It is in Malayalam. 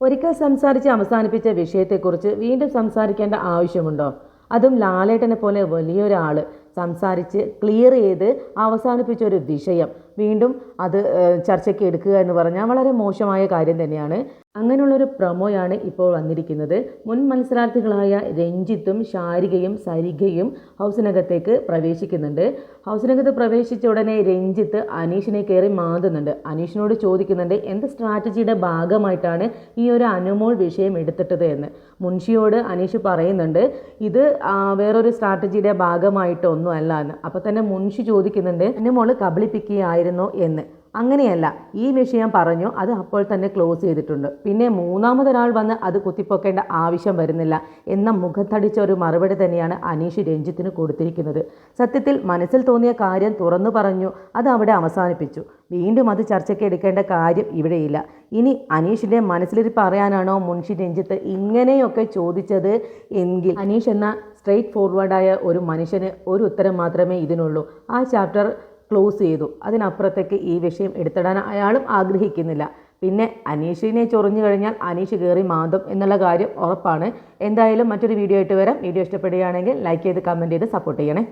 ഒരിക്കൽ സംസാരിച്ച് അവസാനിപ്പിച്ച വിഷയത്തെക്കുറിച്ച് വീണ്ടും സംസാരിക്കേണ്ട ആവശ്യമുണ്ടോ? അതും ലാലേട്ടനെ പോലെ വലിയൊരാൾ സംസാരിച്ച് ക്ലിയർ ചെയ്ത് അവസാനിപ്പിച്ച ഒരു വിഷയം. വീണ്ടും അത് ചർച്ചയ്ക്ക് എടുക്കുക എന്ന് പറഞ്ഞാൽ വളരെ മോശമായ കാര്യം തന്നെയാണ്. അങ്ങനെയുള്ളൊരു പ്രൊമോയാണ് ഇപ്പോൾ വന്നിരിക്കുന്നത്. മുൻ മത്സരാർത്ഥികളായ രഞ്ജിത്തും ശാരികയും സരികയും ഹൗസിനകത്തേക്ക് പ്രവേശിക്കുന്നുണ്ട്. ഹൗസിനകത്ത് പ്രവേശിച്ച ഉടനെ രഞ്ജിത്ത് അനീഷിനെ കയറി മാന്തുന്നുണ്ട്. അനീഷിനോട് ചോദിക്കുന്നുണ്ട് എന്ത് സ്ട്രാറ്റജിയുടെ ഭാഗമായിട്ടാണ് ഈ ഒരു അനുമോൾ വിഷയം എടുത്തിട്ടത് എന്ന്? മുൻഷിയോട് അനീഷ് പറയുന്നുണ്ട് ഇത് വേറൊരു സ്ട്രാറ്റജിയുടെ ഭാഗമായിട്ടൊന്നും അല്ല എന്ന്. അപ്പോൾ തന്നെ മുൻഷി ചോദിക്കുന്നുണ്ട് അനുമോൾ കബളിപ്പിക്കുകയായിരുന്നോ എന്ന്. അങ്ങനെയല്ല ഈ വിഷയം പറഞ്ഞു അത് അപ്പോൾ തന്നെ ക്ലോസ് ചെയ്തിട്ടുണ്ട്. പിന്നെ മൂന്നാമതൊരാൾ വന്ന് അത് കുത്തിപ്പൊക്കേണ്ട ആവശ്യം വരുന്നില്ല എന്ന മുഖത്തടിച്ച ഒരു മറുപടി തന്നെയാണ് അനീഷ് രഞ്ജിത്തിന് കൊടുത്തിരിക്കുന്നത്. സത്യത്തിൽ മനസ്സിൽ തോന്നിയ കാര്യം തുറന്നു പറഞ്ഞു അത് അവിടെ അവസാനിപ്പിച്ചു. വീണ്ടും അത് ചർച്ചയ്ക്ക് എടുക്കേണ്ട കാര്യം ഇവിടെയില്ല. ഇനി അനീഷിന്റെ മനസ്സിലിരിപ്പ് പറയാനാണോ മുൻഷി രഞ്ജിത്ത് ഇങ്ങനെയൊക്കെ ചോദിച്ചത് എങ്കിൽ? അനീഷ് എന്ന സ്ട്രെയിറ്റ് ഫോർവേഡായ ഒരു മനുഷ്യന് ഒരു ഉത്തരം മാത്രമേ ഇതിനുള്ളൂ. ആ ചാപ്റ്റർ ക്ലോസ് ചെയ്തു. അതിനപ്പുറത്തേക്ക് ഈ വിഷയം എടുത്തിടാൻ അയാളും ആഗ്രഹിക്കുന്നില്ല. പിന്നെ അനീഷിനെ ചൊറിഞ്ഞു കഴിഞ്ഞാൽ അനീഷ് കയറി മാന്തും എന്നുള്ള കാര്യം ഉറപ്പാണ്. എന്തായാലും മറ്റൊരു വീഡിയോ ആയിട്ട് വരാം. വീഡിയോ ഇഷ്ടപ്പെടുകയാണെങ്കിൽ ലൈക്ക് ചെയ്ത് കമന്റ് ചെയ്ത് സപ്പോർട്ട് ചെയ്യണേ.